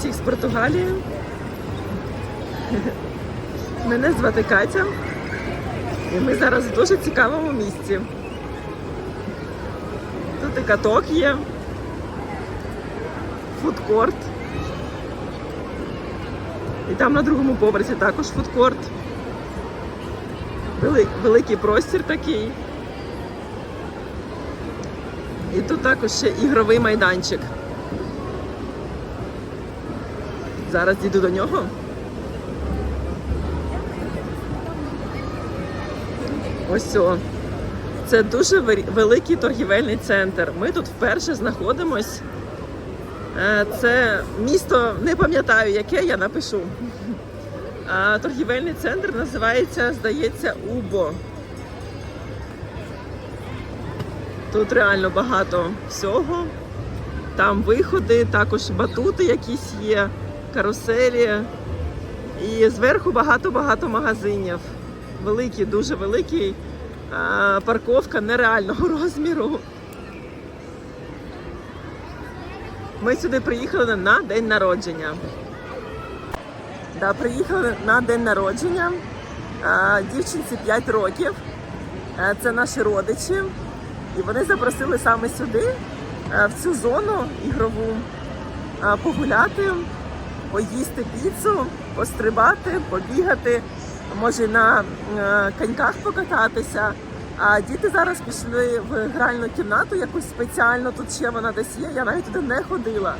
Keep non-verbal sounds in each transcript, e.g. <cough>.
Всіх з Португалії. Мене звати Катя. І ми зараз в дуже цікавому місці. Тут і каток є, фудкорт. І там на другому поверсі також фудкорт. Вели- Великий простір такий. І тут також ще ігровий майданчик. Зараз йду до нього. Ось о. Це дуже великий торгівельний центр. Ми тут вперше знаходимось. Е, Це місто, не пам'ятаю, яке я напишу. Торгівельний центр називається, здається, Убо. Тут реально багато всього. Там виходи, також батути якісь є, каруселі. І зверху багато-багато магазинів. Великий, дуже великий. Парковка нереального <laughs> розміру. Ми сюди приїхали на день народження. Да, приїхали на день народження. Дівчинці 5 років. Це наші родичі. І вони запросили саме сюди, в цю зону ігрову, погуляти, поїсти піцу, пострибати, побігати, може на е, коньках покататися. А діти зараз пішли в гральну кімнату, якусь спеціально тут ще вона десь є. Я навіть туди не ходила.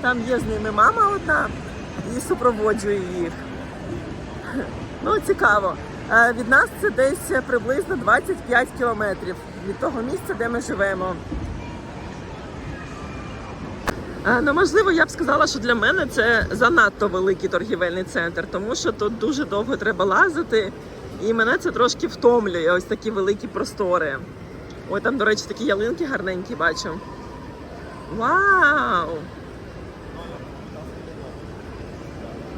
Там є з ними мама одна і супроводжує їх. Ну, цікаво. Е, Від нас це десь приблизно 25 кілометрів від того місця, де ми живемо. Ну, можливо, я б сказала, що для мене це занадто великий торгівельний центр, тому що тут дуже довго треба лазити, і мене це трошки втомлює, ось такі великі простори. Ой, там, до речі, такі ялинки гарненькі бачу. Вау!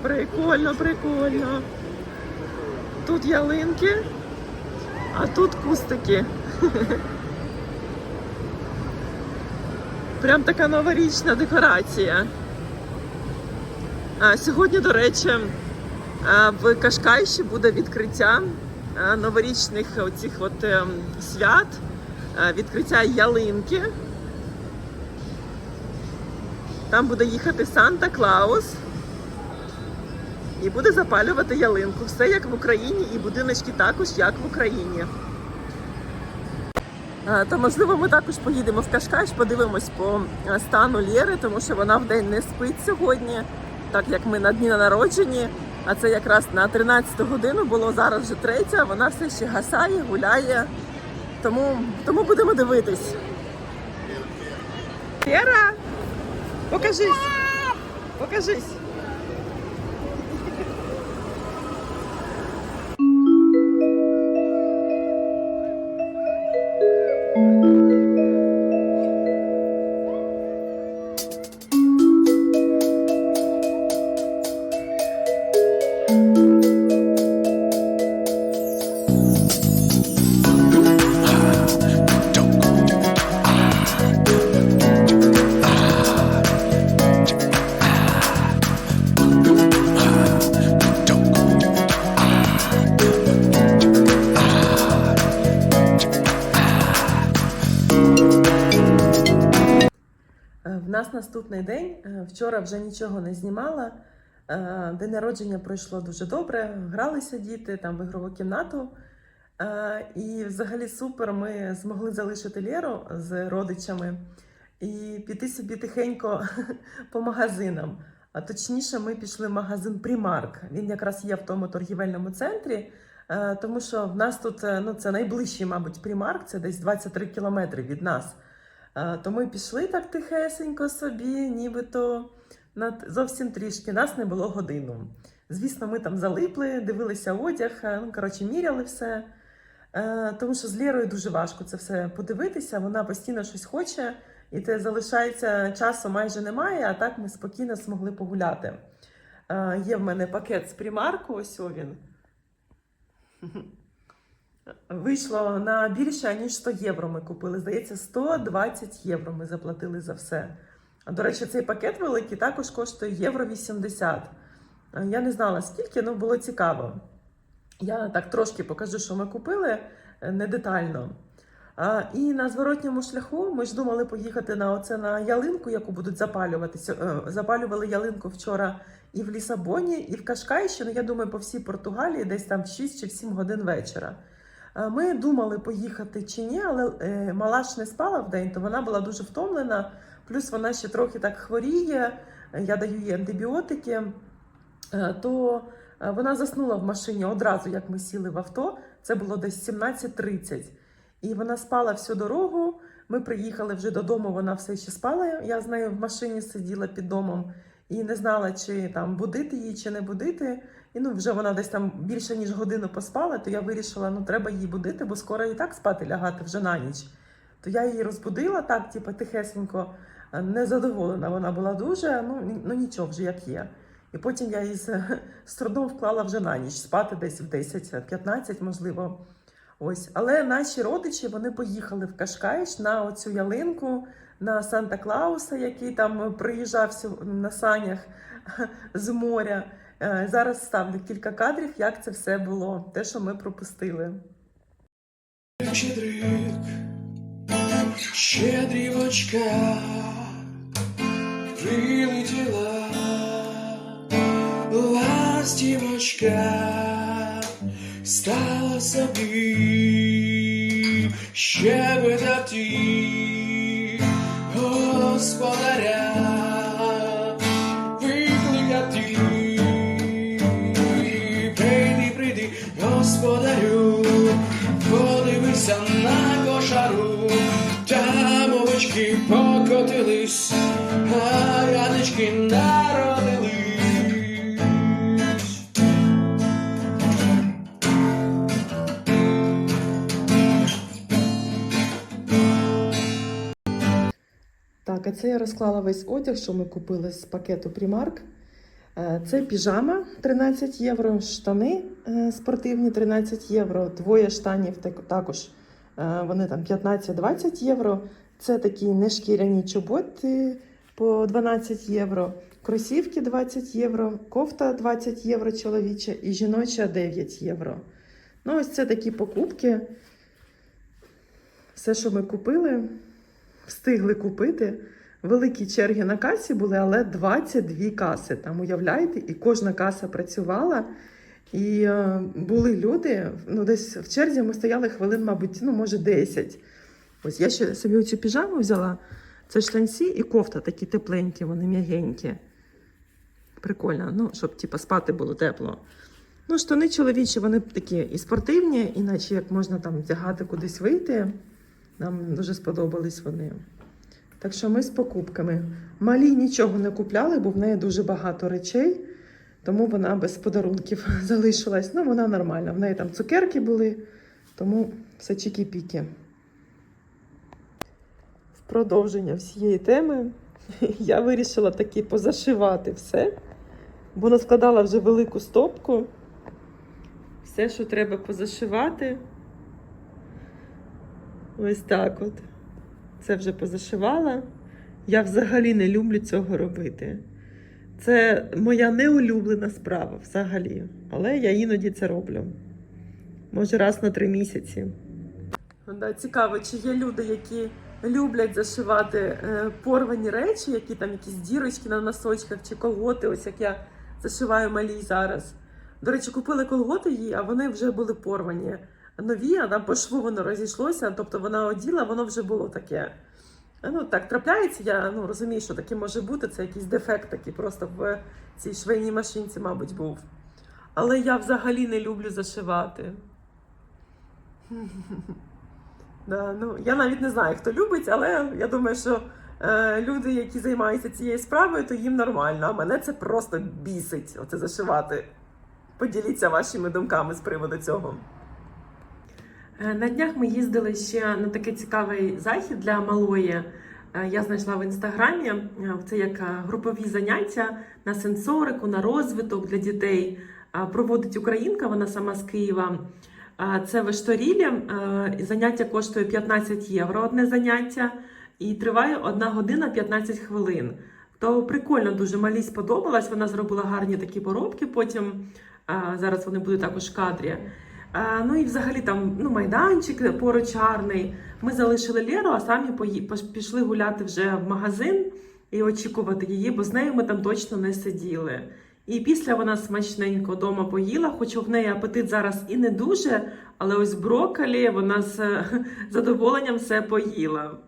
Прикольно, прикольно. Тут ялинки, а тут кустики. <laughs> Прям така новорічна декорація. А, сьогодні, до речі, в Кашкайші буде відкриття новорічних оцих от ем, свят, відкриття ялинки. Там буде їхати Санта Клаус і буде запалювати ялинку. Все як в Україні, і будиночки також як в Україні. А, То можливо ми також поїдемо в Кашкаш, подивимось по стану Лєри, тому що вона в день не спить сьогодні, так як ми на дні народжені. А це якраз на 13 годину було зараз вже третя. Вона все ще гасає, гуляє. Тому, тому будемо дивитись. Лєра, покажись. Покажись. Нас наступний день. Е, Вчора вже нічого не знімала. Е, День народження пройшло дуже добре. Гралися діти там в ігрову кімнату. Е, І взагалі супер. Ми змогли залишити Лєру з родичами і піти собі тихенько <laughs> по магазинам. А точніше, ми пішли в магазин Примарк. Він якраз є в тому торгівельному центрі. Тому що в нас тут ну, це найближчий, мабуть, Примарк, це десь 23 кілометри від нас. Е, То ми пішли так тихесенько собі, нібито зовсім трішки. Нас не було годину. Звісно, ми там залипли, дивилися одяг, е, ну коротше, міряли все. Е, Тому що з Лєрою дуже важко це все подивитися. Вона постійно щось хоче, і те залишається часу майже немає, а так ми спокійно змогли погуляти. Є в мене пакет з примарку, ось він. Вийшло на більше, ніж 100 євро ми купили. Здається, 120 євро ми заплатили за все. До речі, цей пакет великий також коштує євро 80. Е, Я не знала скільки, але було цікаво. Я так трошки покажу, що ми купили, е, не детально. І на зворотньому шляху ми ж думали поїхати на оце на ялинку, яку будуть запалювати. Е, Запалювали ялинку вчора і в Лісабоні, і в Кашкайщі. Ну, я думаю, по всій Португалії, десь там в 6 чи в 7 годин вечора. А, Ми думали поїхати чи ні, але е, мала ж не спала в день, то вона була дуже втомлена. Плюс вона ще трохи так хворіє. е, Я даю їй антибіотики. Е, То е, вона заснула в машині одразу, як ми сіли в авто. Це було десь 17.30. І вона спала всю дорогу. Ми приїхали вже додому, вона все ще спала. Я з нею в машині сиділа під домом і не знала, чи там будити її, чи не будити. І ну, вже вона десь там більше ніж годину поспала, то я вирішила, ну треба її будити, бо скоро і так спати лягати вже на ніч. То я її розбудила так, типу, тихесенько, е, незадоволена вона була дуже, ну, ну нічого вже як є. І потім я її з, <laughs> з трудом вклала вже на ніч, спати десь в 10-15, можливо. Ось, але наші родичі вони поїхали в Кашкаїш на оцю ялинку, на Санта Клауса, який там приїжджав на санях з моря. Е, Зараз ставлю кілька кадрів, як це все було, те, що ми пропустили. Щедрик, щедрівочка, прилетіла ластівочка, стала собі щебетати овочки покотились, а янички народились. Так, а це я розклала весь одяг, що ми купили з пакету Primark. Е, Це піжама 13 євро, штани е, спортивні 13 євро, двоє штанів також е, вони там 15-20 євро. Це такі нешкіряні чоботи по 12 євро, кросівки 20 євро, кофта 20 євро чоловіча і жіноча 9 євро. Ну, ось це такі покупки. Все, що ми купили, встигли купити. Великі черги на касі були, але 22 каси. Там уявляєте, і кожна каса працювала. І е, були люди, ну десь в черзі ми стояли хвилин, мабуть, ну, може, 10. Ось я ще собі оцю піжаму взяла. Це штанці і кофта такі тепленькі, вони м'ягенькі. Прикольно, ну, щоб типу, спати було тепло. Ну, штани чоловічі, вони такі і спортивні, іначе як можна там вдягати кудись вийти. Нам дуже сподобались вони. Так що ми з покупками. Малі нічого не купляли, бо в неї дуже багато речей, тому вона без подарунків <laughs> залишилась. Ну, вона нормальна. В неї там цукерки були, тому все чікі-піки. Продовження всієї теми <laughs> я вирішила таки позашивати все, бо наскладала вже велику стопку. Все, що треба позашивати. Ось так от. Це вже позашивала. Я взагалі не люблю цього робити. Це моя неулюблена справа взагалі. Але я іноді це роблю. Може, раз на три місяці. Цікаво, чи є люди, які люблять зашивати е, порвані речі, які там якісь дірочки на носочках чи колготи, ось як я зашиваю малій зараз. До речі, купили колготи їй, а вони вже були порвані. Нові, а там по шву воно розійшлося, тобто вона оділа, воно вже було таке. Ну, так трапляється, я ну, розумію, що таке може бути. Це якийсь дефект такий просто в цій швейній машинці, мабуть, був. Але я взагалі не люблю зашивати. <laughs> Да, ну, я навіть не знаю, хто любить, але я думаю, що е, люди, які займаються цією справою, то їм нормально. А мене це просто бісить, оце зашивати. Поділіться вашими думками з приводу цього. Е, На днях ми їздили ще на такий цікавий захід для малої. Е, Я знайшла в інстаграмі. Е, Це як групові заняття на сенсорику, на розвиток для дітей. Проводить українка, вона сама з Києва. Це в Ешторілі. Е, Заняття коштує 15 євро одне заняття. і триває 1 година 15 хвилин. То прикольно дуже малій сподобалась. Вона зробила гарні такі поробки. Потім зараз вони будуть також в кадрі. Ну і взагалі там ну, майданчик поруч. Ми залишили Леру, а самі пішли гуляти вже в магазин і очікувати її, бо з нею ми там точно не сиділи. І після вона смачненько вдома поїла, хоча в неї апетит зараз і не дуже, але ось брокколі вона з <laughs> задоволенням все поїла.